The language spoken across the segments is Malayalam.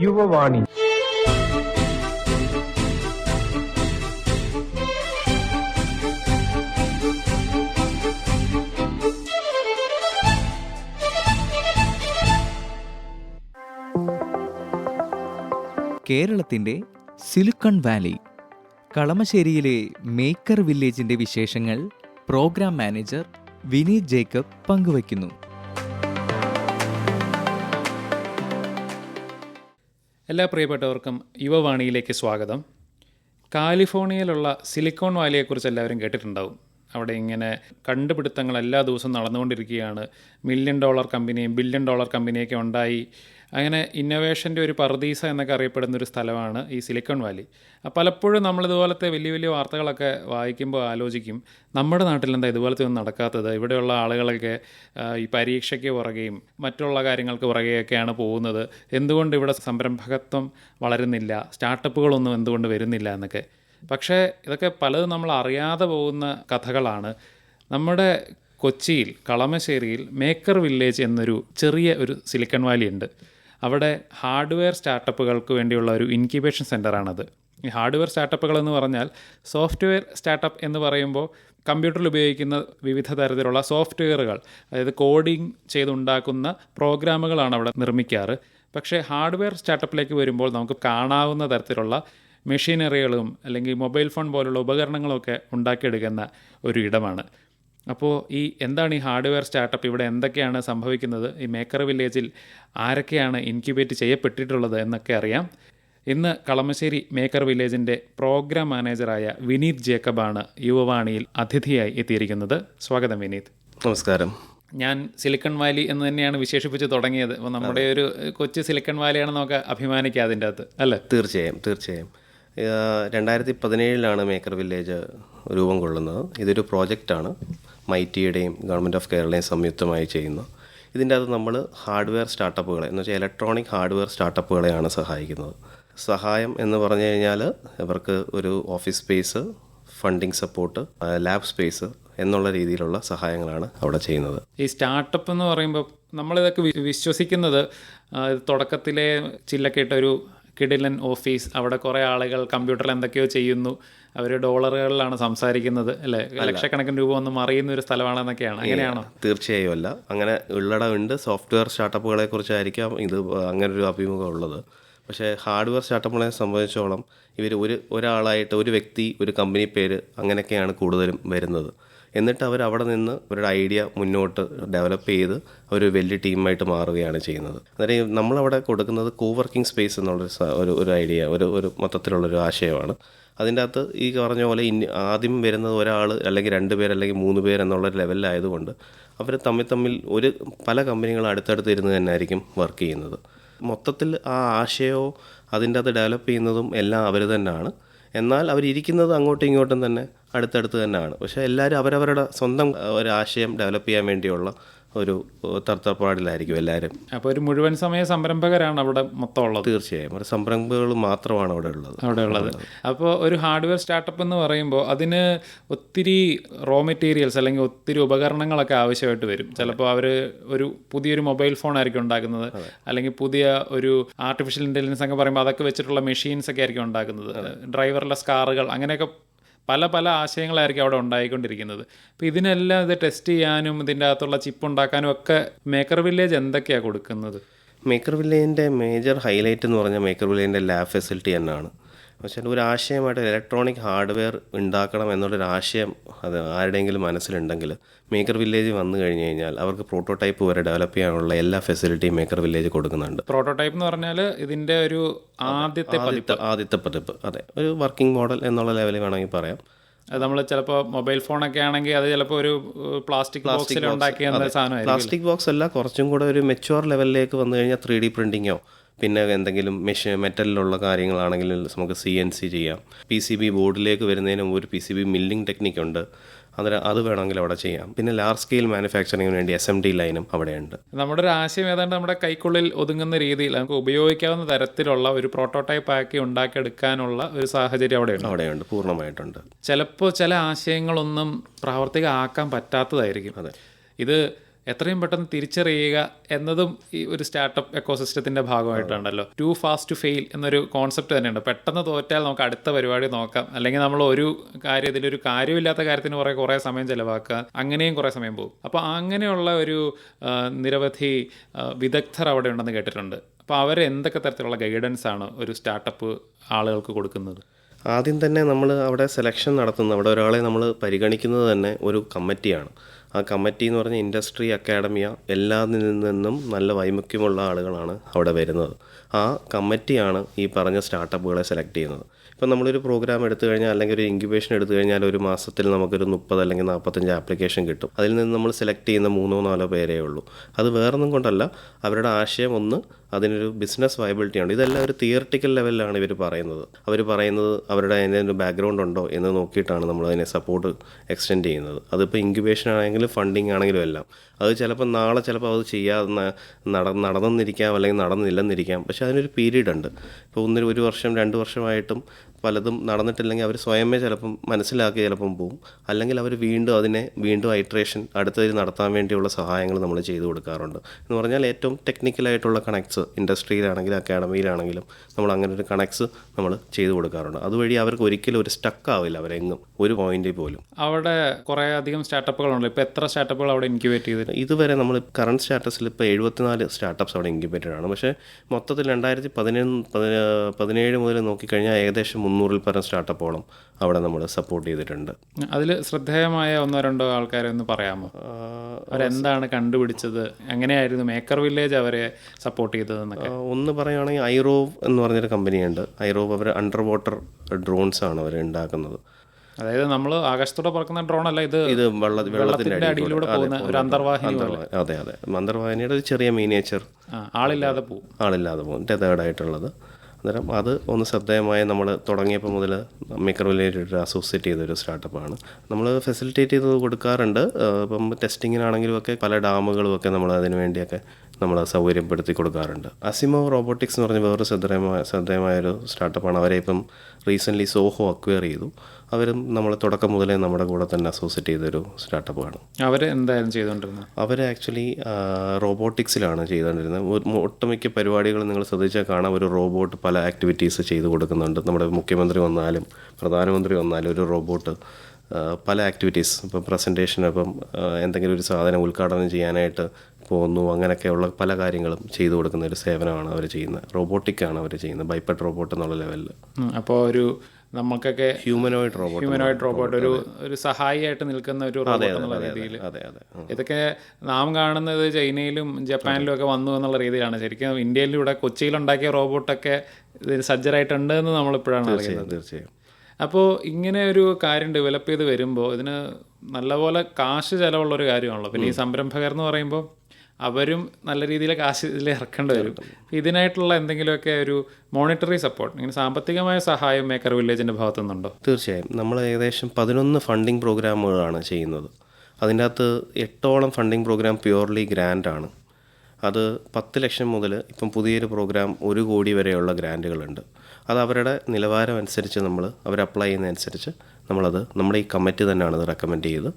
യുവവാണി. കേരളത്തിന്റെ സിലിക്കൺ വാലി കളമശ്ശേരിയിലെ മേക്കർ വില്ലേജിന്റെ വിശേഷങ്ങൾ പ്രോഗ്രാം മാനേജർ വിനീത് ജേക്കബ് പങ്കുവയ്ക്കുന്നു. എല്ലാ പ്രിയപ്പെട്ടവർക്കും യുവവാണിയിലേക്ക് സ്വാഗതം. കാലിഫോർണിയയിലുള്ള സിലിക്കോൺ വാലിയെക്കുറിച്ച് എല്ലാവരും കേട്ടിട്ടുണ്ടാവും. അവിടെ ഇങ്ങനെ കണ്ടുപിടുത്തങ്ങൾ എല്ലാ ദിവസവും നടന്നുകൊണ്ടിരിക്കുകയാണ്. മില്യൺ ഡോളർ കമ്പനിയും ബില്യൺ ഡോളർ കമ്പനിയൊക്കെ ഉണ്ടായി. അങ്ങനെ ഇന്നോവേഷന്റെ ഒരു പർദീസ എന്നൊക്കെ അറിയപ്പെടുന്ന ഒരു സ്ഥലമാണ് ഈ സിലിക്കൺ വാലി പലപ്പോഴും നമ്മളിതുപോലത്തെ വലിയ വലിയ വാർത്തകളൊക്കെ വായിക്കുമ്പോൾ ആലോചിക്കും നമ്മുടെ നാട്ടിൽ എന്താ ഇതുപോലത്തെ ഒന്നും നടക്കാത്തത്? ഇവിടെയുള്ള ആളുകളൊക്കെ ഈ പരീക്ഷയ്ക്ക് പുറകെയും മറ്റുള്ള കാര്യങ്ങൾക്ക് പുറകെയൊക്കെയാണ് പോകുന്നത്. എന്തുകൊണ്ട് ഇവിടെ സംരംഭകത്വം വളരുന്നില്ല? സ്റ്റാർട്ടപ്പുകളൊന്നും എന്തുകൊണ്ട് വരുന്നില്ല? എന്നൊക്കെ. പക്ഷേ ഇതൊക്കെ പലതും നമ്മൾ അറിയാതെ പോകുന്ന കഥകളാണ്. നമ്മുടെ കൊച്ചിയിൽ കളമശ്ശേരിയിൽ മേക്കർ വില്ലേജ് എന്നൊരു ചെറിയ ഒരു സിലിക്കൺ വാലി ഉണ്ട്. അവിടെ ഹാർഡ്വെയർ സ്റ്റാർട്ടപ്പുകൾക്ക് വേണ്ടിയുള്ള ഒരു ഇൻക്യുബേഷൻ സെന്ററാണത് ഈ ഹാർഡ്വെയർ സ്റ്റാർട്ടപ്പുകൾ എന്ന് പറഞ്ഞാൽ സോഫ്റ്റ്വെയർ സ്റ്റാർട്ടപ്പ് എന്ന് പറയുമ്പോൾ കമ്പ്യൂട്ടറിൽ ഉപയോഗിക്കുന്ന വിവിധ തരത്തിലുള്ള സോഫ്റ്റ്വെയറുകൾ അതായത് കോഡിംഗ് ചെയ്തുണ്ടാക്കുന്ന പ്രോഗ്രാമുകളാണ് അവിടെ നിർമ്മിക്കാറ്. പക്ഷേ ഹാർഡ്വെയർ സ്റ്റാർട്ടപ്പിലേക്ക് വരുമ്പോൾ നമുക്ക് കാണാവുന്ന തരത്തിലുള്ള മെഷീനറികളും അല്ലെങ്കിൽ മൊബൈൽ ഫോൺ പോലുള്ള ഉപകരണങ്ങളൊക്കെ ഉണ്ടാക്കിയെടുക്കുന്ന ഒരു ഇടമാണ്. അപ്പോൾ ഈ എന്താണ് ഈ ഹാർഡ്വെയർ സ്റ്റാർട്ടപ്പ് ഇവിടെ എന്തൊക്കെയാണ് സംഭവിക്കുന്നത്? ഈ മേക്കർ വില്ലേജിൽ ആരൊക്കെയാണ് ഇൻക്യുബേറ്റ് ചെയ്യപ്പെട്ടിട്ടുള്ളത് എന്നൊക്കെ അറിയാം. ഇന്ന് കളമശ്ശേരി മേക്കർ വില്ലേജിന്റെ പ്രോഗ്രാം മാനേജറായ വിനീത് ജേക്കബാണ് യുവവാണിയിൽ അതിഥിയായി എത്തിയിരിക്കുന്നത്. സ്വാഗതം വിനീത്. നമസ്കാരം. ഞാൻ സിലിക്കൺ വാലി എന്ന് തന്നെയാണ് വിശേഷിപ്പിച്ച് തുടങ്ങിയത്. അപ്പോൾ നമ്മുടെ ഒരു കൊച്ചു സിലിക്കൺ വാലിയാണ് നമുക്ക് അഭിമാനിക്കുക അതിന്റെ അകത്ത് അല്ലേ? തീർച്ചയായും തീർച്ചയായും. രണ്ടായിരത്തി പതിനേഴിലാണ് മേക്കർ വില്ലേജ് രൂപം കൊള്ളുന്നത്. ഇതൊരു പ്രോജക്റ്റാണ്. മൈറ്റിയുടെയും ഗവൺമെന്റ് ഓഫ് കേരളയും സംയുക്തമായി ചെയ്യുന്നു. ഇതിന്റെ അകത്ത് നമ്മൾ ഹാർഡ്വെയർ സ്റ്റാർട്ടപ്പുകളെ എന്ന് വെച്ചാൽ ഇലക്ട്രോണിക് ഹാർഡ്വെയർ സ്റ്റാർട്ടപ്പുകളെയാണ് സഹായിക്കുന്നത്. സഹായം എന്ന് പറഞ്ഞു കഴിഞ്ഞാൽ ഇവർക്ക് ഒരു office space funding support lab space എന്നുള്ള രീതിയിലുള്ള സഹായങ്ങളാണ് അവിടെ ചെയ്യുന്നത്. ഈ സ്റ്റാർട്ടപ്പ് എന്ന് പറയുമ്പോൾ നമ്മളിതൊക്കെ വിശ്വസിക്കുന്നത് തുടക്കത്തിലെ ചില്ലക്കേട്ടൊരു കിടിലൻ ഓഫീസ് അവിടെ കുറേ ആളുകൾ കമ്പ്യൂട്ടറിൽ എന്തൊക്കെയോ ചെയ്യുന്നു. അവർ ഡോളറുകളിലാണ് സംസാരിക്കുന്നത് അല്ലേ? ലക്ഷക്കണക്കിന് രൂപ ഒന്നും അറിയുന്ന ഒരു സ്ഥലമാണെന്നൊക്കെയാണ്. അങ്ങനെയാണോ? തീർച്ചയായും അല്ല. അങ്ങനെ ഉള്ളടമുണ്ട് സോഫ്റ്റ്വെയർ സ്റ്റാർട്ടപ്പുകളെ കുറിച്ചായിരിക്കാം ഇത് അങ്ങനെ ഒരു അഭിമുഖം ഉള്ളത്. പക്ഷേ ഹാർഡ്വെയർ സ്റ്റാർട്ടപ്പുകളെ സംബന്ധിച്ചോളം ഇവർ ഒരു ഒരാളായിട്ട് ഒരു വ്യക്തി ഒരു കമ്പനി പേര് അങ്ങനെയൊക്കെയാണ് കൂടുതലും വരുന്നത്. എന്നിട്ട് അവർ അവിടെ നിന്ന് അവരുടെ ഐഡിയ മുന്നോട്ട് ഡെവലപ്പ് ചെയ്ത് ഒരു വലിയ ടീമായിട്ട് മാറുകയാണ് ചെയ്യുന്നത്. അന്നേരം നമ്മളവിടെ കൊടുക്കുന്നത് കോവർക്കിംഗ് സ്പേസ് എന്നുള്ളൊരു ഒരു ഒരു ഐഡിയ ഒരു ഒരു മൊത്തത്തിലുള്ളൊരു ആശയമാണ്. അതിന്റെ അകത്ത് ഈ പറഞ്ഞ പോലെ ഇനി ആദ്യം വരുന്നത് ഒരാൾ അല്ലെങ്കിൽ രണ്ട് പേർ അല്ലെങ്കിൽ മൂന്ന് പേർ എന്നുള്ള ലെവലിലായതുകൊണ്ട് അവർ തമ്മിൽ തമ്മിൽ ഒരു പല കമ്പനികളും അടുത്തടുത്ത് ഇരുന്ന് തന്നെ ആയിരിക്കും വർക്ക് ചെയ്യുന്നത്. മൊത്തത്തിൽ ആ ആശയവും അതിന്റെ അത് ഡെവലപ്പ് ചെയ്യുന്നതും എല്ലാം അവർ തന്നെയാണ് എന്നാൽ അവരിയ്ക്കുന്നത് അങ്ങോട്ടും ഇങ്ങോട്ടും തന്നെ അടുത്തടുത്ത് തന്നെയാണ്. പക്ഷേ എല്ലാവരും അവരവരുടെ സ്വന്തം ഒരാശയം ഡെവലപ്പ് ചെയ്യാൻ വേണ്ടിയുള്ള ഒരു തർത്തപ്പാടിലായിരിക്കും എല്ലാവരും. അപ്പോൾ ഒരു മുഴുവൻ സമയ സംരംഭകരാണ് അവിടെ മൊത്തം ഉള്ളത് തീർച്ചയായും. ഒരു സംരംഭകൾ മാത്രമാണ് അവിടെ ഉള്ളത്. അവിടെ ഉള്ളത്. അപ്പോൾ ഒരു ഹാർഡ്വെയർ സ്റ്റാർട്ടപ്പ് എന്ന് പറയുമ്പോൾ അതിന് ഒത്തിരി റോ മെറ്റീരിയൽസ് അല്ലെങ്കിൽ ഒത്തിരി ഉപകരണങ്ങളൊക്കെ ആവശ്യമായിട്ട് വരും. ചിലപ്പോൾ അവർ ഒരു പുതിയൊരു മൊബൈൽ ഫോൺ ആയിരിക്കും ഉണ്ടാക്കുന്നത് അല്ലെങ്കിൽ പുതിയ ഒരു ആർട്ടിഫിഷ്യൽ ഇന്റലിജൻസ് ഒക്കെ പറയുമ്പോൾ അതൊക്കെ വെച്ചിട്ടുള്ള മെഷീൻസ് ഒക്കെ ആയിരിക്കും ഉണ്ടാക്കുന്നത്. ഡ്രൈവർലെസ് കാറുകൾ അങ്ങനെയൊക്കെ പല പല ആശയങ്ങളായിരിക്കും അവിടെ ഉണ്ടായിക്കൊണ്ടിരിക്കുന്നത്. അപ്പോൾ ഇതിനെല്ലാം ഇത് ടെസ്റ്റ് ചെയ്യാനും ഇതിന്റെ അകത്തുള്ള ചിപ്പ് ഉണ്ടാക്കാനും ഒക്കെ മേക്കർ വില്ലേജ് എന്തൊക്കെയാണ് കൊടുക്കുന്നത്? മേക്കർ വില്ലേജിന്റെ മേജർ ഹൈലൈറ്റ് എന്ന് പറഞ്ഞാൽ മേക്കർ വില്ലേജിന്റെ ലാബ് ഫെസിലിറ്റി തന്നെയാണ്. പക്ഷേ ഒരു ആശയമായിട്ട് ഇലക്ട്രോണിക് ഹാർഡ്വെയർ ഉണ്ടാക്കണം എന്നുള്ളൊരു ആശയം അത് ആരുടെയെങ്കിലും മനസ്സിലുണ്ടെങ്കിൽ മേക്കർ വില്ലേജ് വന്നു കഴിഞ്ഞ് കഴിഞ്ഞാൽ അവർക്ക് പ്രോട്ടോടൈപ്പ് വരെ ഡെവലപ്പ് ചെയ്യാനുള്ള എല്ലാ ഫെസിലിറ്റിയും മേക്കർ വില്ലേജ് കൊടുക്കുന്നുണ്ട്. പ്രോട്ടോടൈപ്പ് എന്ന് പറഞ്ഞാൽ ഇതിന്റെ ഒരു ആദ്യത്തെ ആദ്യത്തെ പതിപ്പ്. അതെ. ഒരു വർക്കിംഗ് മോഡൽ എന്നുള്ള ലെവലിൽ വേണമെങ്കിൽ പറയാം. അത് നമ്മൾ ചിലപ്പോൾ മൊബൈൽ ഫോണൊക്കെ ആണെങ്കിൽ അത് ചിലപ്പോൾ ഒരു പ്ലാസ്റ്റിക് ബോക്സിൽ ഉണ്ടാക്കിയ സാധനമായിരിക്കും പ്ലാസ്റ്റിക് ബോക്സ് അല്ല കുറച്ചും കൂടെ ഒരു മെച്ചുവർ ലെവലിലേക്ക് വന്നു കഴിഞ്ഞാൽ ത്രീ ഡി പ്രിന്റിങ്ങോ പിന്നെ എന്തെങ്കിലും മെഷീൻ മെറ്റലിലുള്ള കാര്യങ്ങളാണെങ്കിൽ നമുക്ക് സി എൻ സി ചെയ്യാം. പി സി ബി ബോർഡിലേക്ക് വരുന്നതിന് മുമ്പ് ഒരു P C B milling technique ഉണ്ട്. അതിന് അത് വേണമെങ്കിൽ അവിടെ ചെയ്യാം. പിന്നെ ലാർജ് സ്കെയിൽ മാനുഫാക്ചറിങ്ങിന് വേണ്ടി എസ് എം ഡി ലൈനും അവിടെയുണ്ട്. നമ്മുടെ ഒരു ആശയം ഏതാണ്ട് നമ്മുടെ കൈക്കുള്ളിൽ ഒതുങ്ങുന്ന രീതിയിൽ നമുക്ക് ഉപയോഗിക്കാവുന്ന തരത്തിലുള്ള ഒരു പ്രോട്ടോടൈപ്പ് ആക്കി ഉണ്ടാക്കിയെടുക്കാനുള്ള ഒരു സാഹചര്യം അവിടെയുണ്ട്. അവിടെയുണ്ട്. പൂർണമായിട്ടുണ്ട്. ചിലപ്പോൾ ചില ആശയങ്ങളൊന്നും പ്രാവർത്തികമാക്കാൻ പറ്റാത്തതായിരിക്കും. അതെ. ഇത് എത്രയും പെട്ടെന്ന് തിരിച്ചറിയുക എന്നതും ഈ ഒരു സ്റ്റാർട്ടപ്പ് എക്കോസിസ്റ്റത്തിന്റെ ഭാഗമായിട്ടുണ്ടല്ലോ ടു ഫാസ്റ്റ് ടു ഫെയിൽ എന്നൊരു കോൺസെപ്റ്റ് തന്നെയുണ്ട്. പെട്ടെന്ന് തോറ്റാൽ നമുക്ക് അടുത്ത പരിപാടി നോക്കാം. അല്ലെങ്കിൽ നമ്മൾ ഒരു കാര്യം ഒരു കാര്യമില്ലാത്ത കാര്യത്തിന് കുറേ കുറേ സമയം ചിലവാക്കുക. അങ്ങനെയും കുറേ സമയം പോകും. അപ്പോൾ അങ്ങനെയുള്ള ഒരു നിരവധി വിദഗ്ധർ അവിടെ ഉണ്ടെന്ന് കേട്ടിട്ടുണ്ട്. അപ്പോൾ അവർ എന്തൊക്കെ തരത്തിലുള്ള ഗൈഡൻസ് ആണ് ഒരു സ്റ്റാർട്ടപ്പ് ആളുകൾക്ക് കൊടുക്കുന്നത്? ആദ്യം തന്നെ നമ്മൾ അവിടെ സെലക്ഷൻ നടത്തുന്ന അവിടെ ഒരാളെ നമ്മൾ പരിഗണിക്കുന്നത് തന്നെ ഒരു കമ്മിറ്റിയാണ്. ആ കമ്മിറ്റി എന്ന് പറഞ്ഞ ഇൻഡസ്ട്രി അക്കാഡമിയ എല്ലാതിൽ നിന്നും നല്ല വൈമുഖ്യമുള്ള ആളുകളാണ് അവിടെ വരുന്നത്. ആ കമ്മിറ്റിയാണ് ഈ പറഞ്ഞ സ്റ്റാർട്ടപ്പുകളെ സെലക്ട് ചെയ്യുന്നത്. ഇപ്പം നമ്മളൊരു പ്രോഗ്രാം എടുത്തു കഴിഞ്ഞാൽ അല്ലെങ്കിൽ ഒരു ഇൻക്യുബേഷൻ എടുത്തു കഴിഞ്ഞാൽ ഒരു മാസത്തിൽ നമുക്കൊരു മുപ്പത് അല്ലെങ്കിൽ നാൽപ്പത്തഞ്ച് ആപ്ലിക്കേഷൻ കിട്ടും. അതിൽ നിന്ന് നമ്മൾ സെലക്ട് ചെയ്യുന്ന മൂന്നോ നാലോ പേരേ ഉള്ളൂ. അത് വേറൊന്നും കൊണ്ടല്ല അവരുടെ ആശയം ഒന്ന് അതിനൊരു ബിസിനസ് വയബിലിറ്റി ഉണ്ട് ഇതെല്ലാം ഒരു തിയറിറ്റിക്കൽ ലെവലിലാണ് ഇവർ പറയുന്നത്. അവർ പറയുന്നത് അവരുടെ അതിന്റെ ബാക്ക്ഗ്രൗണ്ട് ഉണ്ടോ എന്ന് നോക്കിയിട്ടാണ് നമ്മൾ അതിനെ സപ്പോർട്ട് എക്സ്റ്റെൻഡ് ചെയ്യുന്നത്. അതിപ്പോൾ ഇൻക്യുബേഷൻ ആണെങ്കിലും ഫണ്ടിങ് ആണെങ്കിലും എല്ലാം. അത് ചിലപ്പോൾ നാളെ ചിലപ്പോൾ അത് ചെയ്യാതെ നട നടന്നിരിക്കാം അല്ലെങ്കിൽ നടന്നില്ലെന്നിരിക്കാം. പക്ഷേ അതിനൊരു പീരീഡ് ഉണ്ട്. ഇപ്പോൾ ഒന്നൊരു ഒരു വർഷം രണ്ട് വർഷമായിട്ടും പലതും നടന്നിട്ടില്ലെങ്കിൽ അവർ സ്വയമേ ചിലപ്പം മനസ്സിലാക്കി ചിലപ്പം പോവും. അല്ലെങ്കിൽ അവർ വീണ്ടും അതിനെ വീണ്ടും ഐട്രേഷൻ അടുത്തതിൽ നടത്താൻ വേണ്ടിയുള്ള സഹായങ്ങൾ നമ്മൾ ചെയ്തു കൊടുക്കാറുണ്ട്. എന്ന് പറഞ്ഞാൽ ഏറ്റവും ടെക്നിക്കലായിട്ടുള്ള കണക്ട്സ് ഇൻഡസ്ട്രിയിലാണെങ്കിലും അക്കാഡമിയിലാണെങ്കിലും നമ്മൾ അങ്ങനെ ഒരു കണക്ട്സ് നമ്മൾ ചെയ്തു കൊടുക്കാറുണ്ട്. അതുവഴി അവർക്ക് ഒരിക്കലും ഒരു സ്റ്റക്ക് ആവില്ല അവരെങ്ങും. ഒരു പോയിന്റിൽ പോലും. അവിടെ കുറേ അധികം സ്റ്റാർട്ടപ്പുകളുണ്ട് ഇപ്പോൾ എത്ര സ്റ്റാർട്ടപ്പുകൾ അവിടെ ഇൻക്യുബേറ്റ് ചെയ്തിട്ട് ഇതുവരെ നമ്മൾ കറണ്ട് സ്റ്റാറ്റസിൽ ഇപ്പോൾ എഴുപത്തിനാല് സ്റ്റാർട്ടപ്സ് അവിടെ ഇൻക്യുബേറ്റഡ് ആണ് പക്ഷേ മൊത്തത്തിൽ രണ്ടായിരത്തി പതിനൊന്ന് പതിന- പതിനേഴ് മുതൽ നോക്കിക്കഴിഞ്ഞാൽ ഏകദേശം മുന്നൂറിൽ പരം സ്റ്റാർട്ടപ്പോളം അവിടെ നമ്മൾ സപ്പോർട്ട് ചെയ്തിട്ടുണ്ട്. അതിൽ ശ്രദ്ധേയമായ ഒന്നോ രണ്ടോ ആൾക്കാരെ ഒന്ന് പറയാമോ? അവരെന്താണ് കണ്ടുപിടിച്ചത്? എങ്ങനെയായിരുന്നു മേക്കർ വില്ലേജ് അവരെ സപ്പോർട്ട് ചെയ്തതെന്നൊക്കെ? ഒന്ന് പറയുകയാണെങ്കിൽ ഐറോവ് എന്ന് പറഞ്ഞൊരു കമ്പനിയുണ്ട്. ഐറോവ് അവർ അണ്ടർ വാട്ടർ ഡ്രോൺസ് ആണ് അവർ ഉണ്ടാക്കുന്നത്. അതായത് നമ്മൾ ആകാശത്തോടെ പറക്കുന്ന ഡ്രോൺ അല്ല ഇത് ഇത് വെള്ള വെള്ളത്തിന്റെ അടിയിലൂടെ പോകുന്ന ഒരു അന്തർവാഹിനി അതെ അതെ. അന്തർവാഹിനിയുടെ ഒരു ചെറിയ മീനേച്ചർ ആളില്ലാതെ പോകും ആളില്ലാതെ പോകും തേർഡായിട്ടുള്ളത് അന്നേരം അത് ഒന്ന് ശ്രദ്ധേയമായി നമ്മൾ തുടങ്ങിയപ്പോൾ മുതൽ ഒരു അസോസിയേറ്റ് ചെയ്തൊരു സ്റ്റാർട്ടപ്പാണ്. നമ്മൾ ഫെസിലിറ്റേറ്റ് ചെയ്ത് കൊടുക്കാറുണ്ട്. ഇപ്പം ടെസ്റ്റിങ്ങിനാണെങ്കിലും ഒക്കെ പല ഡാമുകളും ഒക്കെ നമ്മൾ അതിനു വേണ്ടിയൊക്കെ നമ്മൾ സൗകര്യപ്പെടുത്തി കൊടുക്കാറുണ്ട്. അസിമോ റോബോട്ടിക്സ് എന്ന് പറഞ്ഞ വേറൊരു ശ്രദ്ധേയമായ ശ്രദ്ധേയമായൊരു സ്റ്റാർട്ടപ്പാണ്. അവരെ ഇപ്പം റീസെന്റ്ലി സോഹോ അക്വയർ ചെയ്തു. അവരും നമ്മൾ തുടക്കം മുതലേ നമ്മുടെ കൂടെ തന്നെ അസോസിയേറ്റ് ചെയ്തൊരു സ്റ്റാർട്ടപ്പാണ്. അവർ എന്തായാലും ചെയ്തുകൊണ്ടിരുന്നത് അവർ ആക്ച്വലി റോബോട്ടിക്സിലാണ് ചെയ്തുകൊണ്ടിരുന്നത് ഒരു- ഒട്ടുമിക്ക പരിപാടികൾ നിങ്ങൾ ശ്രദ്ധിച്ചാൽ കാണാം ഒരു റോബോട്ട് പല ആക്ടിവിറ്റീസ് ചെയ്തു കൊടുക്കുന്നുണ്ട്. നമ്മുടെ മുഖ്യമന്ത്രി വന്നാലും പ്രധാനമന്ത്രി വന്നാലും ഒരു റോബോട്ട് പല ആക്ടിവിറ്റീസ് ഇപ്പം പ്രസന്റേഷൻ ഇപ്പം എന്തെങ്കിലും ഒരു സാധനം ഉദ്ഘാടനം ചെയ്യാനായിട്ട് പോകുന്നു അങ്ങനെയൊക്കെയുള്ള പല കാര്യങ്ങളും ചെയ്തു കൊടുക്കുന്ന ഒരു സേവനമാണ് അവർ ചെയ്യുന്നത് റോബോട്ടിക്കാണ് അവർ ചെയ്യുന്നത് ബൈപ്പറ്റ് റോബോട്ട് എന്നുള്ള ലെവലിൽ അപ്പോൾ ഒരു നമുക്കൊക്കെ ഹ്യൂമനോയിഡ് റോബോട്ട് ഹ്യൂമനോയിഡ് റോബോട്ട് ഒരു ഒരു സഹായിയായിട്ട് നിൽക്കുന്ന ഒരു റോബോട്ട് എന്നുള്ള രീതിയിൽ ഇതൊക്കെ നാം കാണുന്നത് ചൈനയിലും ജപ്പാനിലും ഒക്കെ വന്നു എന്നുള്ള രീതിയിലാണ്. ശരിക്കും ഇന്ത്യയിലൂടെ കൊച്ചിയിൽ ഉണ്ടാക്കിയ റോബോട്ടൊക്കെ ഇതിന് സജ്ജരായിട്ടുണ്ട് എന്ന് നമ്മളിപ്പോഴാണ് അറിയുന്നത്. തീർച്ചയായും. അപ്പോൾ ഇങ്ങനെ ഒരു കാര്യം ഡെവലപ്പ് ചെയ്ത് വരുമ്പോൾ ഇതിന് നല്ലപോലെ കാശ് ചിലവുള്ളൊരു കാര്യമാണല്ലോ. പിന്നെ ഈ സംരംഭകർ എന്ന് പറയുമ്പോൾ അവരും നല്ല രീതിയിൽ കാശ് ഇതിൽ ഇറക്കേണ്ടി വരും. ഇതിനായിട്ടുള്ള എന്തെങ്കിലുമൊക്കെ ഒരു മോണിറ്ററി സപ്പോർട്ട് ഇങ്ങനെ സാമ്പത്തികമായ സഹായം മേക്കർ വില്ലേജിന്റെ ഭാഗത്തു നിന്നുണ്ടോ തീർച്ചയായും. നമ്മൾ ഏകദേശം പതിനൊന്ന് ഫണ്ടിങ് പ്രോഗ്രാമുകളാണ് ചെയ്യുന്നത്. അതിന്റെ അകത്ത് എട്ടോളം ഫണ്ടിങ് പ്രോഗ്രാം പ്യുവർലി ഗ്രാൻഡ് ആണ്. അത് പത്ത് ലക്ഷം മുതൽ ഇപ്പം പുതിയൊരു പ്രോഗ്രാം ഒരു കോടി വരെയുള്ള ഗ്രാന്റുകളുണ്ട് അത് അവരുടെ നിലവാരം അനുസരിച്ച് നമ്മൾ അവർ അപ്ലൈ ചെയ്യുന്നതനുസരിച്ച് നമ്മളത് നമ്മുടെ ഈ കമ്മിറ്റി തന്നെയാണ് അത് റെക്കമെൻഡ് ചെയ്ത്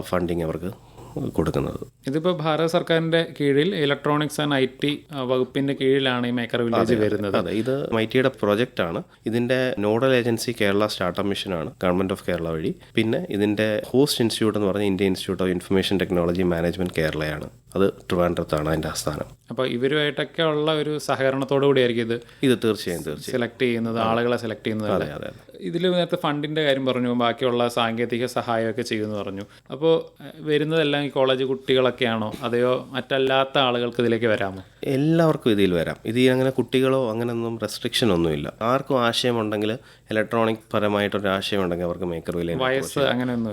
ഫണ്ടിങ് അവർക്ക് കൊടുക്കുന്നത്. ഇതിപ്പോൾ ഭാരത സർക്കാരിന്റെ കീഴിൽ ഇലക്ട്രോണിക്സ് ആൻഡ് ഐ ടി വകുപ്പിന്റെ കീഴിലാണ് ഈ മേക്കർ വില്ലേജ് വരുന്നത്. അതെ. ഇത് മൈറ്റിയുടെ പ്രൊജക്റ്റ് ആണ്. ഇതിന്റെ നോഡൽ ഏജൻസി കേരള സ്റ്റാർട്ടപ്പ് മിഷനാണ് ഗവൺമെന്റ് ഓഫ് കേരള വഴി. പിന്നെ ഇതിന്റെ ഹോസ്റ്റ് ഇൻസ്റ്റിറ്റ്യൂട്ട് എന്ന് പറഞ്ഞ Indian institute of information technology management കേരളയാണ്. അത് ട്രിവാൻഡ്രത്താണ് അതിന്റെ ആസ്ഥാനം. അപ്പോൾ ഇവരുമായിട്ടൊക്കെ ഉള്ള ഒരു സഹകരണത്തോടു കൂടിയായിരിക്കും ഇത്. ഇത് തീർച്ചയായും തീർച്ചയായും. സെലക്ട് ചെയ്യുന്നത് ആളുകളെ സെലക്ട് ചെയ്യുന്നത് അതെ അതെ. ഇതിൽ നേരത്തെ ഫണ്ടിന്റെ കാര്യം പറഞ്ഞു ബാക്കിയുള്ള സാങ്കേതിക സഹായമൊക്കെ ചെയ്യുമെന്ന് പറഞ്ഞു. അപ്പോൾ വരുന്നതെല്ലാം ഈ കോളേജ് കുട്ടികളൊക്കെയാണോ? അതെയോ മറ്റല്ലാത്ത ആളുകൾക്ക് ഇതിലേക്ക് വരാമോ? എല്ലാവർക്കും ഇതിൽ വരാം. ഇതിൽ അങ്ങനെ കുട്ടികളോ അങ്ങനെയൊന്നും റെസ്ട്രിക്ഷൻ ഒന്നുമില്ല. ആർക്കും ആശയമുണ്ടെങ്കിൽ ഇലക്ട്രോണിക് പരമായിട്ടൊരു ആശയം ഉണ്ടെങ്കിൽ അവർക്ക് മേക്കർ വില വയസ്സ് അങ്ങനെയൊന്നും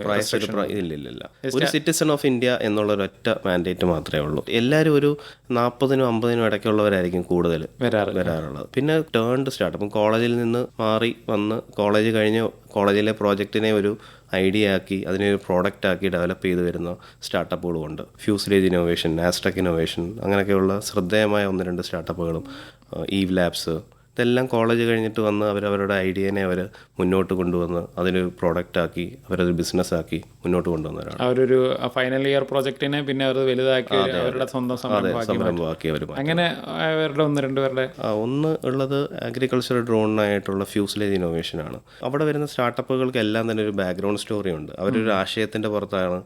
ഇല്ല. ഇല്ല ഒരു സിറ്റിസൺ ഓഫ് ഇന്ത്യ എന്നുള്ള ഒരു ഒറ്റ മാൻഡേറ്റ് മാത്രമേ ഉള്ളൂ. എല്ലാവരും ഒരു നാൽപ്പതിനും അമ്പതിനും ഇടയ്ക്കുള്ളവരായിരിക്കും കൂടുതൽ വരാറുള്ളത്. പിന്നെ ടേൺഡ് സ്റ്റാർട്ട് അപ്പം കോളേജിൽ നിന്ന് മാറി വന്ന് കോളേജ് കഴിഞ്ഞ് കോളേജിലെ പ്രോജക്റ്റിനെ ഒരു ഐഡിയ ആക്കി അതിനെ ഒരു പ്രോഡക്റ്റ് ആക്കി ഡെവലപ്പ് ചെയ്തു വരുന്ന സ്റ്റാർട്ടപ്പുകളും ഉണ്ട് ഫ്യൂസിലേജ് ഇന്നോവേഷൻ ആസ്ട്രക് ഇന്നോവേഷൻ അങ്ങനെയൊക്കെയുള്ള ശ്രദ്ധേയമായ ഒന്ന് രണ്ട് സ്റ്റാർട്ടപ്പുകളും ഈവ് ലാബ്സ് ഇതെല്ലാം കോളേജ് കഴിഞ്ഞിട്ട് വന്ന് അവരവരുടെ ഐഡിയനെ അവർ മുന്നോട്ട് കൊണ്ടുവന്ന് ആക്കി അവരത് ബിസിനസ് ആക്കി മുന്നോട്ട് കൊണ്ടുവന്നവരാണ്. അവരൊരു ഫൈനൽ ഇയർ പ്രോജക്റ്റിനെ പിന്നെ അവർ വലുതാക്കി അവരുടെ സ്വന്തം സംരംഭമാക്കി അവർ അങ്ങനെ അവരുടെ ഒന്ന് രണ്ട് പേരുടെ ഒന്ന് ഉള്ളത് അഗ്രികൾച്ചർ ഡ്രോണിനായിട്ടുള്ള ഫ്യൂസിലേജ് ഇന്നോവേഷനാണ് അവിടെ വരുന്ന സ്റ്റാർട്ടപ്പുകൾക്ക് എല്ലാം തന്നെ ഒരു ബാക്ക്ഗ്രൗണ്ട് സ്റ്റോറി ഉണ്ട്. അവരൊരു ആശയത്തിന്റെ പുറത്താണ്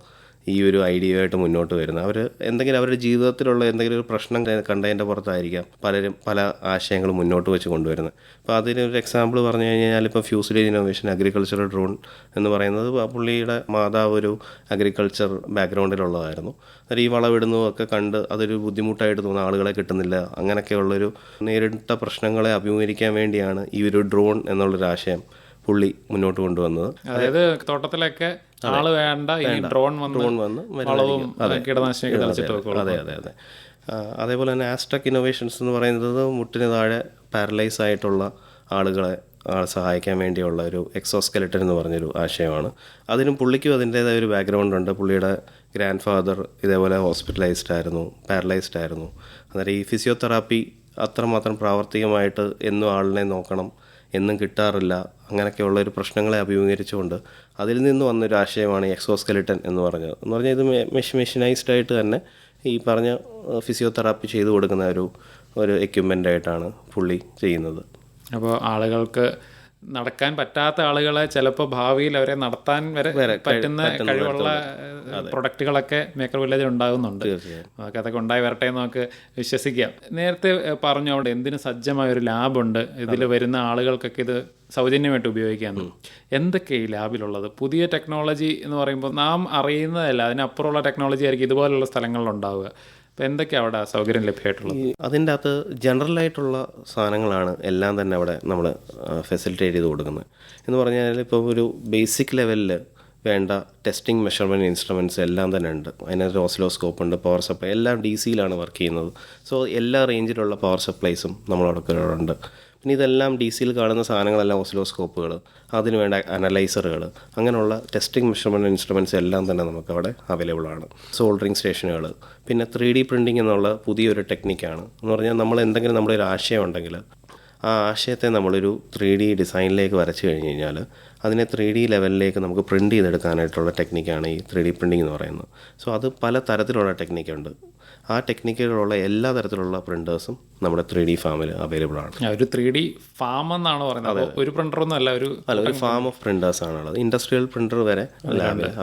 ഈ ഒരു ഐഡിയയായിട്ട് മുന്നോട്ട് വരുന്നത്. അവർ എന്തെങ്കിലും അവരുടെ ജീവിതത്തിലുള്ള എന്തെങ്കിലും ഒരു പ്രശ്നം കണ്ടതിന്റെ പുറത്തായിരിക്കാം പലരും പല ആശയങ്ങളും മുന്നോട്ട് വെച്ച് കൊണ്ടുവരുന്നത്. അപ്പോൾ അതിനൊരു എക്സാമ്പിൾ പറഞ്ഞു കഴിഞ്ഞാൽ ഇപ്പോൾ ഫ്യൂസിലേജ് ഇന്നോവേഷൻ അഗ്രികൾച്ചറൽ ഡ്രോൺ എന്ന് പറയുന്നത് പുള്ളിയുടെ മാതാവ് ഒരു അഗ്രികൾച്ചർ ബാക്ക്ഗ്രൗണ്ടിലുള്ളതായിരുന്നു അന്നേരം ഈ വളവിടുന്നതൊക്കെ കണ്ട് അതൊരു ബുദ്ധിമുട്ടായിട്ട് തോന്നുന്ന. ആളുകളെ കിട്ടുന്നില്ല. അങ്ങനെയൊക്കെയുള്ളൊരു നേരിട്ട പ്രശ്നങ്ങളെ അഭിമുഖീകരിക്കാൻ വേണ്ടിയാണ് ഈ ഒരു ഡ്രോൺ എന്നുള്ളൊരു ആശയം പുള്ളി മുന്നോട്ട് കൊണ്ടുവന്നത്. അതായത് തോട്ടത്തിലൊക്കെ ആൾ വേണ്ട ഡ്രോൺ ഡ്രോൺ വന്ന് വളവും അതെ. കീടനാശിനിയൊക്കെ തളിച്ചിട്ട് അതെ അതെ അതെ. അതേപോലെ തന്നെ ആസ്ട്രക് ഇന്നോവേഷൻസ് എന്ന് പറയുന്നത് മുട്ടിന് താഴെ പാരലൈസ് ആയിട്ടുള്ള ആളുകളെ സഹായിക്കാൻ വേണ്ടിയുള്ള ഒരു എക്സോസ്കെലറ്റൻ എന്ന് പറഞ്ഞൊരു ആശയമാണ്. അതിനും പുള്ളിക്കും അതിന്റേതായ ഒരു ബാക്ക്ഗ്രൗണ്ട് ഉണ്ട്. പുള്ളിയുടെ ഗ്രാൻഡ് ഫാദർ ഇതേപോലെ ഹോസ്പിറ്റലൈസ്ഡ് ആയിരുന്നു പാരലൈസ്ഡ് ആയിരുന്നു. അന്നേരം ഈ ഫിസിയോതെറാപ്പി അത്രമാത്രം പ്രാവർത്തികമായിട്ട് എന്നും ആളിനെ നോക്കണം. എന്നും കിട്ടാറില്ല. അങ്ങനെയൊക്കെയുള്ള ഒരു പ്രശ്നങ്ങളെ അഭിമുഖീകരിച്ചുകൊണ്ട് അതിൽ നിന്ന് വന്നൊരു ആശയമാണ് എക്സോസ്കെലിട്ടൻ എന്ന് പറഞ്ഞത്. എന്ന് പറഞ്ഞാൽ ഇത് മെഷ് മെഷീനൈസ്ഡ് ആയിട്ട് തന്നെ ഈ പറഞ്ഞ ഫിസിയോതെറാപ്പി ചെയ്തു കൊടുക്കുന്ന ഒരു ഒരു എക്യുപ്മെന്റ് ആയിട്ടാണ് പുള്ളി ചെയ്യുന്നത്. അപ്പോൾ ആളുകൾക്ക് നടക്കാൻ പറ്റാത്ത ആളുകളെ ചിലപ്പോൾ ഭാവിയിൽ അവരെ നടത്താൻ വരെ പറ്റുന്ന കഴിവുള്ള പ്രൊഡക്റ്റുകളൊക്കെ മേക്കർ വില്ലേജിൽ ഉണ്ടാകുന്നുണ്ട്. അതൊക്കെ നമുക്ക് അതൊക്കെ ഉണ്ടായി വരട്ടെ എന്ന് നമുക്ക് വിശ്വസിക്കാം. നേരത്തെ പറഞ്ഞു അവിടെ എന്തിനു സജ്ജമായ ഒരു ലാബുണ്ട്. ഇതിൽ വരുന്ന ആളുകൾക്കൊക്കെ ഇത് സൗജന്യമായിട്ട് ഉപയോഗിക്കാൻ എന്തൊക്കെ ഈ ലാബിലുള്ളത്? പുതിയ ടെക്നോളജി എന്ന് പറയുമ്പോൾ നാം അറിയുന്നതല്ല അതിനപ്പുറമുള്ള ടെക്നോളജി ആയിരിക്കും ഇതുപോലുള്ള സ്ഥലങ്ങളിൽ ഉണ്ടാവുക അപ്പോൾ എന്തൊക്കെയാണ് അവിടെ സൗകര്യം ലഭ്യമായിട്ടുള്ളത്? അതിന്റെ അകത്ത് ജനറൽ ആയിട്ടുള്ള സാധനങ്ങളാണ് എല്ലാം തന്നെ അവിടെ നമ്മൾ ഫെസിലിറ്റേറ്റ് ചെയ്ത് കൊടുക്കുന്നത്. എന്ന് പറഞ്ഞാൽ ഇപ്പോൾ ഒരു ബേസിക് ലെവലിൽ വേണ്ട ടെസ്റ്റിംഗ് മെഷർമെന്റ് ഇൻസ്ട്രുമെന്റ്സ് എല്ലാം തന്നെ ഉണ്ട്. അതിനകത്ത് ഓസിലോസ്കോപ്പ് ഉണ്ട് പവർ സപ്ലൈ എല്ലാം ഡി സിയിലാണ് വർക്ക് ചെയ്യുന്നത്. സോ എല്ലാ റേഞ്ചിലുള്ള പവർ സപ്ലൈസും നമ്മളവിടെ ഉണ്ട്. പിന്നെ ഇതെല്ലാം ഡി സിയിൽ കാണുന്ന സാധനങ്ങളെല്ലാം ഓസിലോസ്കോപ്പുകൾ അതിന് വേണ്ട അനലൈസറുകൾ അങ്ങനെയുള്ള ടെസ്റ്റിംഗ് മെഷർമെന്റ് ഇൻസ്ട്രുമെന്റ്സ് എല്ലാം തന്നെ നമുക്ക് അവിടെ അവൈലബിൾ ആണ്. സോൾഡറിങ് സ്റ്റേഷനുകൾ പിന്നെ ത്രീ ഡി പ്രിന്റിംഗ് എന്നുള്ള പുതിയൊരു ടെക്നിക്കാണ്. എന്ന് പറഞ്ഞാൽ നമ്മൾ എന്തെങ്കിലും നമ്മുടെ ഒരു ആശയം ഉണ്ടെങ്കിൽ ആ ആശയത്തെ നമ്മളൊരു ത്രീ ഡി ഡിസൈനിലേക്ക് വരച്ച് കഴിഞ്ഞ് കഴിഞ്ഞാൽ അതിനെ ത്രീ ഡി ലെവലിലേക്ക് നമുക്ക് പ്രിന്റ് ചെയ്തെടുക്കാനായിട്ടുള്ള ടെക്നിക്കാണ് ഈ ത്രീ ഡി പ്രിന്റിംഗ് എന്ന് പറയുന്നത്. സോ അത് പല തരത്തിലുള്ള ടെക്നിക്കുണ്ട് ആ ടെക്നിക്കുകളുള്ള എല്ലാ തരത്തിലുള്ള പ്രിന്റേഴ്സും നമ്മുടെ ത്രീ ഡി ഫാമിൽ അവൈലബിൾ ആണ്. ഒരു ത്രീ ഡി ഫാം എന്നാണ് പറയുന്നത്. ഒരു പ്രിന്റർ ഒന്നും അല്ല ഒരു അല്ല ഒരു ഫാം ഓഫ് പ്രിന്റേഴ്സ് ആണുള്ളത്. ഇൻഡസ്ട്രിയൽ പ്രിന്റർ വരെ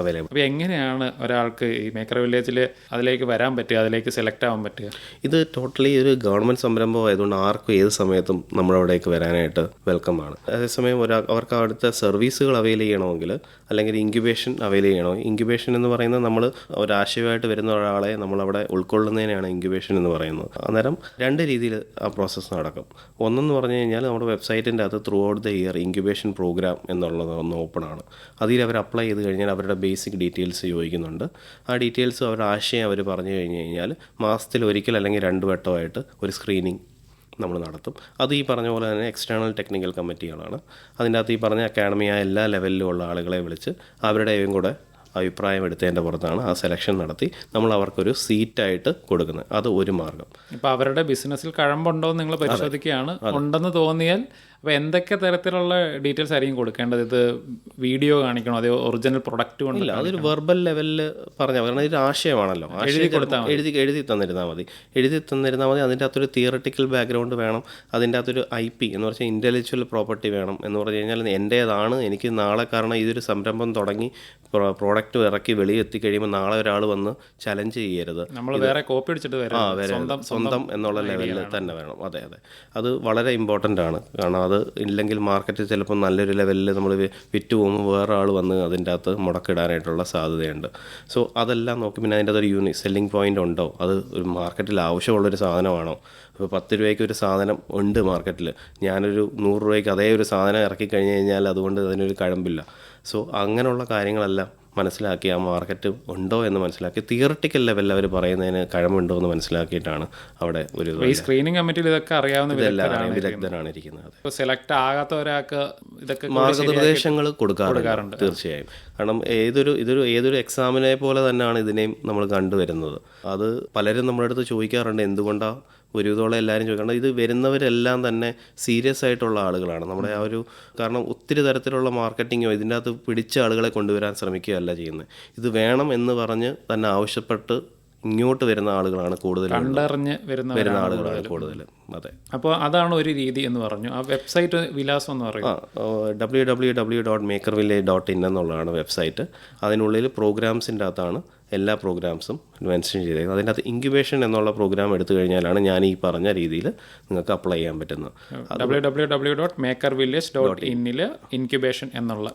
അവൈലബിൾ അപ്പോൾ എങ്ങനെയാണ് ഒരാൾക്ക് ഈ മേക്കർ വില്ലേജിൽ അതിലേക്ക് വരാൻ പറ്റുക അതിലേക്ക് സെലക്ട് ആവാൻ പറ്റുക? ഇത് ടോട്ടലി ഒരു ഗവൺമെന്റ് സംരംഭം ആയതുകൊണ്ട് ആർക്കും ഏത് സമയത്തും നമ്മുടെ അവിടേക്ക് വരാനായിട്ട് വെൽക്കം ആണ്. അതേസമയം ഒരാ അവർക്ക് അവിടുത്തെ സർവീസുകൾ അവൈൽ ചെയ്യണമെങ്കിൽ അല്ലെങ്കിൽ ഇൻക്യുബേഷൻ അവൈൽ ചെയ്യണോ ഇൻക്യുബേഷൻ എന്ന് പറയുന്നത് നമ്മൾ ഒരാശയമായിട്ട് വരുന്ന ഒരാളെ നമ്മളവിടെ ഉൾക്കൊള്ളുന്നതിനാണ് ഇൻക്യുബേഷൻ എന്ന് പറയുന്നത്. അന്നേരം രണ്ട് രീതിയിൽ ആ പ്രോസസ്സ് നടക്കും. ഒന്നെന്ന് പറഞ്ഞു കഴിഞ്ഞാൽ നമ്മുടെ വെബ്സൈറ്റിന്റെ അകത്ത് throughout the year incubation program എന്നുള്ളത് ഒന്ന് ഓപ്പൺ ആണ്. അതിൽ അവർ അപ്ലൈ ചെയ്ത് കഴിഞ്ഞാൽ അവരുടെ ബേസിക് ഡീറ്റെയിൽസ് ചോദിക്കുന്നുണ്ട്. ആ ഡീറ്റെയിൽസ് അവരുടെ ആശയം അവർ പറഞ്ഞു കഴിഞ്ഞ് കഴിഞ്ഞാൽ മാസത്തിൽ ഒരിക്കൽ അല്ലെങ്കിൽ രണ്ട് വട്ടമായിട്ട് ഒരു സ്ക്രീനിങ് നമ്മൾ നടത്തും. അത് ഈ പറഞ്ഞ പോലെ തന്നെ എക്സ്റ്റേണൽ ടെക്നിക്കൽ കമ്മിറ്റികളാണ് അതിന്റെ അകത്ത് ഈ പറഞ്ഞ അക്കാഡമിയായ എല്ലാ ലെവലിലും ഉള്ള ആളുകളെ വിളിച്ച് അവരുടെയും കൂടെ അഭിപ്രായം എടുത്തതിന്റെ പുറത്താണ് ആ സെലക്ഷൻ നടത്തി നമ്മൾ അവർക്കൊരു സീറ്റായിട്ട് കൊടുക്കുന്നത്. അത് ഒരു മാർഗം. ഇപ്പോൾ അവരുടെ ബിസിനസ്സിൽ കഴമ്പുണ്ടോ എന്ന് നിങ്ങൾ പരിശോധിക്കുകയാണ്. ഉണ്ടെന്ന് തോന്നിയാൽ അപ്പോൾ എന്തൊക്കെ തരത്തിലുള്ള ഡീറ്റെയിൽസ് ആയിരിക്കും കൊടുക്കേണ്ടത്? ഇത് വീഡിയോ കാണിക്കണോ? അതോ ഒറിജിനൽ പ്രൊഡക്റ്റ് കൊണ്ട് ഇല്ല അതൊരു വെർബൽ ലെവലിൽ പറഞ്ഞാൽ കാരണം ഇതൊരു ആശയമാണല്ലോ. എഴുതി കൊടുത്താൽ എഴുതി എഴുതി തന്നിരുന്നാൽ മതി. എഴുതി തന്നിരുന്നാൽ മതി. അതിന്റെ അകത്തൊരു തിയറട്ടിക്കൽ ബാക്ക്ഗ്രൗണ്ട് വേണം. അതിന്റെ അകത്തൊരു ഐ പി എന്ന് പറഞ്ഞാൽ ഇന്റലക്ച്വൽ പ്രോപ്പർട്ടി വേണം എന്ന് പറഞ്ഞു കഴിഞ്ഞാൽ എന്റേതാണ്. എനിക്ക് നാളെ കാരണം ഇതൊരു സംരംഭം തുടങ്ങി പ്രോഡക്റ്റ് ഇറക്കി വെളിയിൽ എത്തിക്കഴിയുമ്പോൾ നാളെ ഒരാൾ വന്ന് ചലഞ്ച് ചെയ്യരുത്. നമ്മൾ വേറെ കോപ്പി അടിച്ചിട്ട് ആ വരാം. സ്വന്തം സ്വന്തം എന്നുള്ള ലെവലിൽ തന്നെ വേണം. അതെ അതെ. അത് വളരെ ഇമ്പോർട്ടന്റ് ആണ്. കാരണം അത് ഇല്ലെങ്കിൽ മാർക്കറ്റിൽ ചിലപ്പോൾ നല്ലൊരു ലെവലിൽ നമ്മൾ വിറ്റ് പോകുമ്പോൾ വേറെ ആൾ വന്ന് അതിന്റെ അകത്ത് മുടക്കിടാനായിട്ടുള്ള സാധ്യതയുണ്ട്. സോ അതെല്ലാം നോക്കി പിന്നെ അതിന്റെ അകത്തൊരു യൂണി സെല്ലിംഗ് പോയിന്റ് ഉണ്ടോ? അത് ഒരു മാർക്കറ്റിൽ ആവശ്യമുള്ളൊരു സാധനമാണോ? ഇപ്പോൾ പത്ത് രൂപയ്ക്ക് ഒരു സാധനം ഉണ്ട് മാർക്കറ്റിൽ ഞാനൊരു നൂറ് രൂപയ്ക്ക് അതേ ഒരു സാധനം ഇറക്കി കഴിഞ്ഞ് കഴിഞ്ഞാൽ അതുകൊണ്ട് അതിനൊരു കഴമ്പില്ല. സോ അങ്ങനെയുള്ള കാര്യങ്ങളെല്ലാം മനസ്സിലാക്കി ആ മാർക്കറ്റ് ഉണ്ടോ എന്ന് മനസ്സിലാക്കി. തിയറട്ടിക്കൽ ലെവലിൽ അവർ പറയുന്നതിന് കഴമുണ്ടോ എന്ന് മനസ്സിലാക്കിയിട്ടാണ് അവിടെ ഒരു ഈ സ്ക്രീനിങ് കമ്മിറ്റിയിൽ ഇതൊക്കെ അറിയാവുന്ന വിദഗ്ധരാണ് ഇരിക്കുന്നത്. സെലക്ട് ആകാത്ത ഒരാൾക്ക് ഇതൊക്കെ മാർഗനിർദ്ദേശങ്ങൾ കൊടുക്കാറുണ്ട് തീർച്ചയായും. കാരണം ഏതൊരു ഇതൊരു ഏതൊരു എക്സാമിനെ പോലെ തന്നെയാണ് ഇതിനെയും നമ്മൾ കണ്ടുവരുന്നത്. അത് പലരും നമ്മുടെ അടുത്ത് ചോദിക്കാറുണ്ട് എന്തുകൊണ്ടാണ് ഒരുവിധമുള്ള എല്ലാവരും ചോദിക്കണം ഇത് വരുന്നവരെല്ലാം തന്നെ സീരിയസ് ആയിട്ടുള്ള ആളുകളാണ്. നമ്മുടെ ആ ഒരു കാരണം ഒത്തിരി തരത്തിലുള്ള മാർക്കറ്റിങ്ങോ ഇതിന്റെ അകത്ത് പിടിച്ച ആളുകളെ കൊണ്ടുവരാൻ ശ്രമിക്കുകയല്ല ചെയ്യുന്നത്. ഇത് വേണം എന്ന് പറഞ്ഞ് തന്നെ ആവശ്യപ്പെട്ട് ഇങ്ങോട്ട് വരുന്ന ആളുകളാണ് കൂടുതൽ കണ്ടറിഞ്ഞ് വരുന്ന വരുന്ന ആളുകളാണ് കൂടുതൽ അതെ. അപ്പോൾ അതാണ് ഒരു രീതി എന്ന് പറഞ്ഞു. ആ വെബ്സൈറ്റ് വിലാസം എന്ന് പറയുന്നത് W W W dot maker village dot in എന്നുള്ളതാണ് വെബ്സൈറ്റ്. അതിനുള്ളിൽ പ്രോഗ്രാംസിന്റെ അകത്താണ് എല്ലാ പ്രോഗ്രാംസും മെൻഷൻ ചെയ്തേക്കുന്നത്. അതിന്റെ അകത്ത് ഇൻക്യുബേഷൻ എന്നുള്ള പ്രോഗ്രാം എടുത്തു കഴിഞ്ഞാലാണ് ഞാൻ ഈ പറഞ്ഞ രീതിയിൽ നിങ്ങൾക്ക് അപ്ലൈ ചെയ്യാൻ പറ്റുന്നത്. W W W dot maker village dot ഇന്നിൽ incubation എന്നുള്ള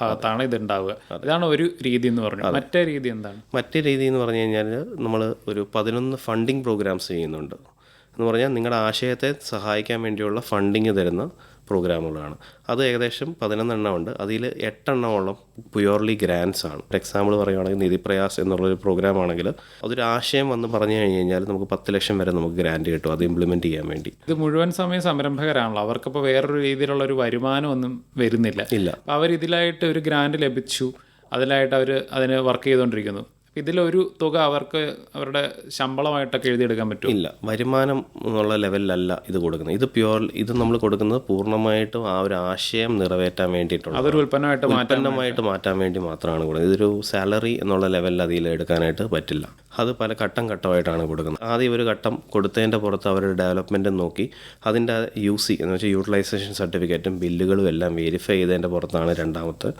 ഭാഗത്താണ് ഇത് ഉണ്ടാവുക. അതാണ് ഒരു രീതി എന്ന് പറഞ്ഞത്. മറ്റേ രീതി എന്താണ്? മറ്റേ രീതി എന്ന് പറഞ്ഞു കഴിഞ്ഞാൽ നമ്മൾ ഒരു പതിനൊന്ന് ഫണ്ടിങ് പ്രോഗ്രാംസ് ചെയ്യുന്നുണ്ട്. എന്ന് പറഞ്ഞാൽ നിങ്ങളുടെ ആശയത്തെ സഹായിക്കാൻ വേണ്ടിയുള്ള ഫണ്ടിങ് തരുന്ന പ്രോഗ്രാമുകളാണ്. അത് ഏകദേശം പതിനൊന്നെണ്ണം ഉണ്ട് അതിൽ എട്ടെണ്ണമോളം പ്യുവർലി ഗ്രാൻസ് ആണ്. എക്സാമ്പിൾ പറയുകയാണെങ്കിൽ നിധി പ്രയാസ് എന്നുള്ളൊരു പ്രോഗ്രാം ആണെങ്കിൽ അതൊരു ആശയം വന്ന് പറഞ്ഞു കഴിഞ്ഞ് കഴിഞ്ഞാൽ നമുക്ക് പത്ത് ലക്ഷം വരെ നമുക്ക് ഗ്രാൻഡ് കിട്ടും അത് ഇംപ്ലിമെന്റ് ചെയ്യാൻ വേണ്ടി. ഇത് മുഴുവൻ സമയം സംരംഭകരാണല്ലോ. അവർക്കിപ്പോൾ വേറൊരു രീതിയിലുള്ള ഒരു വരുമാനമൊന്നും വരുന്നില്ല. ഇല്ല. അവർ ഇതിലായിട്ട് ഒരു ഗ്രാൻഡ് ലഭിച്ചു. അതിലായിട്ട് അവർ അതിന് വർക്ക് ചെയ്തുകൊണ്ടിരിക്കുന്നു ഇതിലൊരു തുക അവർക്ക് അവരുടെ ശമ്പളമായിട്ടൊക്കെ എഴുതിയെടുക്കാൻ പറ്റും ഇല്ല. വരുമാനം എന്നുള്ള ലെവലിലല്ല ഇത് കൊടുക്കുന്നത്. ഇത് പ്യുവർ ഇത് നമ്മൾ കൊടുക്കുന്നത് പൂർണമായിട്ടും ആ ഒരു ആശയം നിറവേറ്റാൻ വേണ്ടിയിട്ടുള്ള അതൊരു ഉൽപ്പന്നമായിട്ട് ഉൽപ്പന്നമായിട്ട് മാറ്റാൻ വേണ്ടി മാത്രമാണ് കൊടുക്കുന്നത്. ഇതൊരു സാലറി എന്നുള്ള ലെവലിൽ അതിൽ എടുക്കാനായിട്ട് പറ്റില്ല. അത് പല ഘട്ടം ഘട്ടമായിട്ടാണ് കൊടുക്കുന്നത്. ആദ്യം ഒരു ഘട്ടം കൊടുത്തതിന്റെ പുറത്ത് അവരുടെ ഡെവലപ്മെന്റും നോക്കി. അതിന്റെ യു സി എന്ന് വെച്ചാൽ യൂട്ടിലൈസേഷൻ സർട്ടിഫിക്കറ്റും ബില്ലുകളും എല്ലാം വെരിഫൈ ചെയ്തതിന്റെ പുറത്താണ് രണ്ടാമത്തെ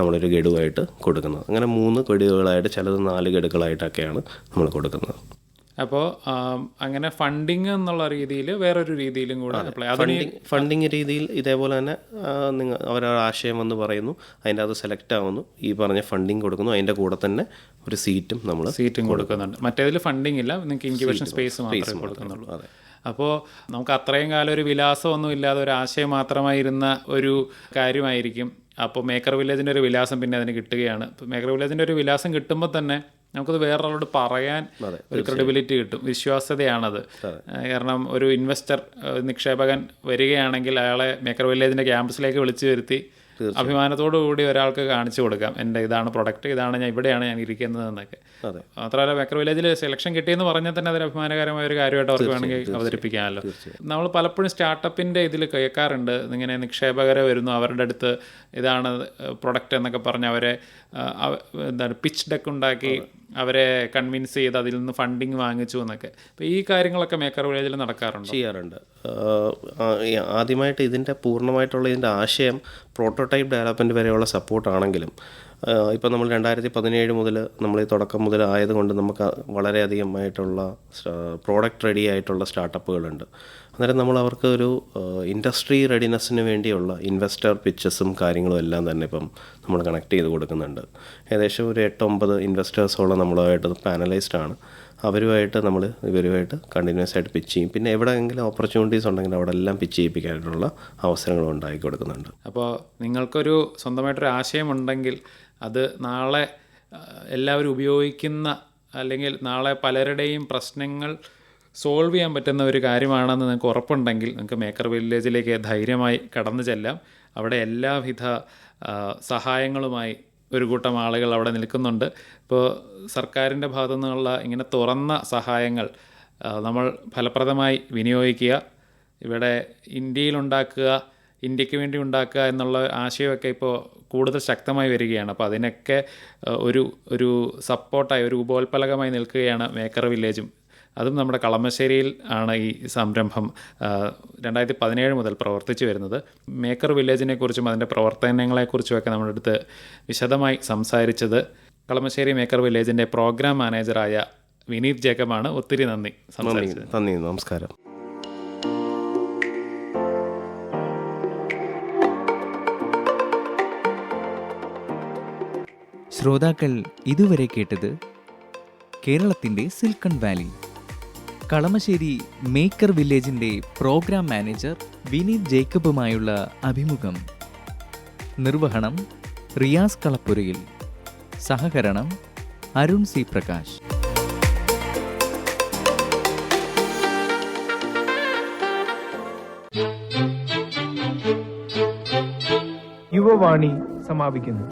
നമ്മളൊരു ഗഡുവായിട്ട് കൊടുക്കുന്നത്. അങ്ങനെ മൂന്ന് ഗഡുകളായിട്ട് ചിലത് നാല് ഗഡുക്കളായിട്ടൊക്കെയാണ് നമ്മൾ കൊടുക്കുന്നത്. അപ്പോൾ അങ്ങനെ ഫണ്ടിങ് എന്നുള്ള രീതിയിൽ വേറൊരു രീതിയിലും കൂടെ ഫണ്ടിങ് ഫണ്ടിങ് രീതിയിൽ ഇതേപോലെ തന്നെ നിങ്ങൾ അവരവരുടെ ആശയം വന്ന് പറയുന്നു. അതിന്റെ അത് സെലക്ട് ആവുന്നു. ഈ പറഞ്ഞ ഫണ്ടിങ് കൊടുക്കുന്നു. അതിന്റെ കൂടെ തന്നെ ഒരു സീറ്റും നമ്മൾ സീറ്റും കൊടുക്കുന്നുണ്ട്. മറ്റേതിൽ ഫണ്ടിങ് ഇല്ല. നിങ്ങൾക്ക് ഇൻക്യുബേഷൻ സ്പേസ് മാത്രമേ കൊടുക്കുന്നുള്ളൂ. അതെ. അപ്പോൾ നമുക്ക് അത്രയും കാലം ഒരു വിലാസമൊന്നും ഇല്ലാതെ ഒരു ആശയം മാത്രമായിരുന്ന ഒരു കാര്യമായിരിക്കും അപ്പോൾ മേക്കർ വില്ലേജിന്റെ ഒരു വിലാസം പിന്നെ അതിന് കിട്ടുകയാണ്. മേക്കർ വില്ലേജിന്റെ ഒരു വിലാസം കിട്ടുമ്പോൾ തന്നെ നമുക്കത് വേറൊരാളോട് പറയാൻ ഒരു ക്രെഡിബിലിറ്റി കിട്ടും. വിശ്വാസ്യതയാണത്. കാരണം ഒരു ഇൻവെസ്റ്റർ നിക്ഷേപകൻ വരികയാണെങ്കിൽ അയാളെ മേക്കർ വില്ലേജിന്റെ ക്യാമ്പസിലേക്ക് വിളിച്ചു വരുത്തി അഭിമാനത്തോടു കൂടി ഒരാൾക്ക് കാണിച്ചു കൊടുക്കാം. എന്റെ ഇതാണ് പ്രൊഡക്റ്റ് ഇതാണ് ഞാൻ ഇവിടെയാണ് ഞാൻ ഇരിക്കുന്നത് എന്നൊക്കെ. മാത്രമല്ല വെക്കർ വില്ലേജിൽ സെലക്ഷൻ കിട്ടിയെന്ന് പറഞ്ഞാൽ തന്നെ അതൊരു അഭിമാനകരമായ ഒരു കാര്യമായിട്ട് അവർക്ക് വേണമെങ്കിൽ അവതരിപ്പിക്കാമല്ലോ. നമ്മൾ പലപ്പോഴും സ്റ്റാർട്ടപ്പിന്റെ ഇതിൽ കേൾക്കാറുണ്ട്. ഇങ്ങനെ നിക്ഷേപകരെ വരുന്നു അവരുടെ അടുത്ത് ഇതാണ് പ്രൊഡക്റ്റ് എന്നൊക്കെ പറഞ്ഞ് അവരെ എന്താണ് പിച്ച് ഡെക്ക് ഉണ്ടാക്കി അവരെ കൺവിൻസ് ചെയ്ത് അതിൽ നിന്ന് ഫണ്ടിങ് വാങ്ങിച്ചു എന്നൊക്കെ. അപ്പോൾ ഈ കാര്യങ്ങളൊക്കെ മേക്കർ വില്ലേജിൽ നടക്കാറുണ്ട്? ചെയ്യാറുണ്ട്. ആദ്യമായിട്ട് ഇതിന്റെ പൂർണമായിട്ടുള്ള ഇതിന്റെ ആശയം പ്രോട്ടോടൈപ്പ് ഡെവലപ്മെന്റ് വരെയുള്ള സപ്പോർട്ടാണെങ്കിലും ഇപ്പം നമ്മൾ രണ്ടായിരത്തി പതിനേഴ് മുതൽ നമ്മൾ ഈ തുടക്കം മുതൽ ആയതുകൊണ്ട് നമുക്ക് വളരെയധികമായിട്ടുള്ള പ്രോഡക്റ്റ് റെഡി ആയിട്ടുള്ള സ്റ്റാർട്ടപ്പുകളുണ്ട് അന്നേരം നമ്മൾ അവർക്ക് ഒരു ഇൻഡസ്ട്രി റെഡിനെസ്സിന് വേണ്ടിയുള്ള ഇൻവെസ്റ്റർ പിച്ചസും കാര്യങ്ങളും എല്ലാം തന്നെ ഇപ്പം നമ്മൾ കണക്ട് ചെയ്ത് കൊടുക്കുന്നുണ്ട്. ഏകദേശം ഒരു എട്ടൊമ്പത് ഇൻവെസ്റ്റേഴ്സോളം നമ്മളുമായിട്ട് പാനലൈസ്ഡ് ആണ്. അവരുമായിട്ട് നമ്മൾ ഇവരുമായിട്ട് കണ്ടിന്യൂസ് ആയിട്ട് പിച്ച് ചെയ്യും. പിന്നെ എവിടെയെങ്കിലും ഓപ്പർച്യൂണിറ്റീസ് ഉണ്ടെങ്കിൽ അവിടെ എല്ലാം പിച്ച് ചെയ്യിപ്പിക്കാനുള്ള അവസരങ്ങൾ ഉണ്ടാക്കി കൊടുക്കുന്നുണ്ട്. അപ്പോൾ നിങ്ങൾക്കൊരു സ്വന്തമായിട്ടൊരു ആശയമുണ്ടെങ്കിൽ അത് നാളെ എല്ലാവരും ഉപയോഗിക്കുന്ന അല്ലെങ്കിൽ നാളെ പലരുടെയും പ്രശ്നങ്ങൾ സോൾവ് ചെയ്യാൻ പറ്റുന്ന ഒരു കാര്യമാണെന്ന് നിങ്ങൾക്ക് ഉറപ്പുണ്ടെങ്കിൽ നിങ്ങൾക്ക് മേക്കർ വില്ലേജിലേക്ക് ധൈര്യമായി കടന്നു ചെല്ലാം. അവിടെ എല്ലാവിധ സഹായങ്ങളുമായി ഒരു കൂട്ടം ആളുകൾ അവിടെ നിൽക്കുന്നുണ്ട്. ഇപ്പോൾ സർക്കാരിന്റെ ഭാഗത്തു നിന്നുള്ള ഇങ്ങനെ തുറന്ന സഹായങ്ങൾ നമ്മൾ ഫലപ്രദമായി വിനിയോഗിക്കുക ഇവിടെ ഇന്ത്യയിലുണ്ടാക്കുക ഇന്ത്യയ്ക്ക് വേണ്ടി ഉണ്ടാക്കുക എന്നുള്ള ആശയമൊക്കെ ഇപ്പോൾ കൂടുതൽ ശക്തമായി വരികയാണ്. അപ്പോൾ അതിനൊക്കെ ഒരു ഒരു സപ്പോർട്ടായി ഒരു ഉപോത്പലകമായി നിൽക്കുകയാണ് മേക്കർ വില്ലേജും. അതും നമ്മുടെ കളമശ്ശേരിയിൽ ആണ് ഈ സംരംഭം രണ്ടായിരത്തി പതിനേഴ് മുതൽ പ്രവർത്തിച്ചു വരുന്നത്. മേക്കർ വില്ലേജിനെക്കുറിച്ചും അതിന്റെ പ്രവർത്തനങ്ങളെക്കുറിച്ചുമൊക്കെ നമ്മുടെ അടുത്ത് വിശദമായി സംസാരിച്ചത് കളമശ്ശേരി മേക്കർ വില്ലേജിന്റെ പ്രോഗ്രാം മാനേജറായ വിനീത് ജേക്കബാണ്. ഒത്തിരി നന്ദി നന്ദി നമസ്കാരം. ശ്രോതാക്കൾ ഇതുവരെ കേട്ടത് കേരളത്തിന്റെ സിൽക്കൺ വാലി. കളമശ്ശേരി മേക്കർ വില്ലേജിന്റെ പ്രോഗ്രാം മാനേജർ വിനീത് ജേക്കബുമായുള്ള അഭിമുഖം. നിർവഹണം റിയാസ് കളപ്പുരയിൽ. സഹകരണം അരുൺ സി പ്രകാശ്. യുവവാണി സമാപിക്കുന്നു.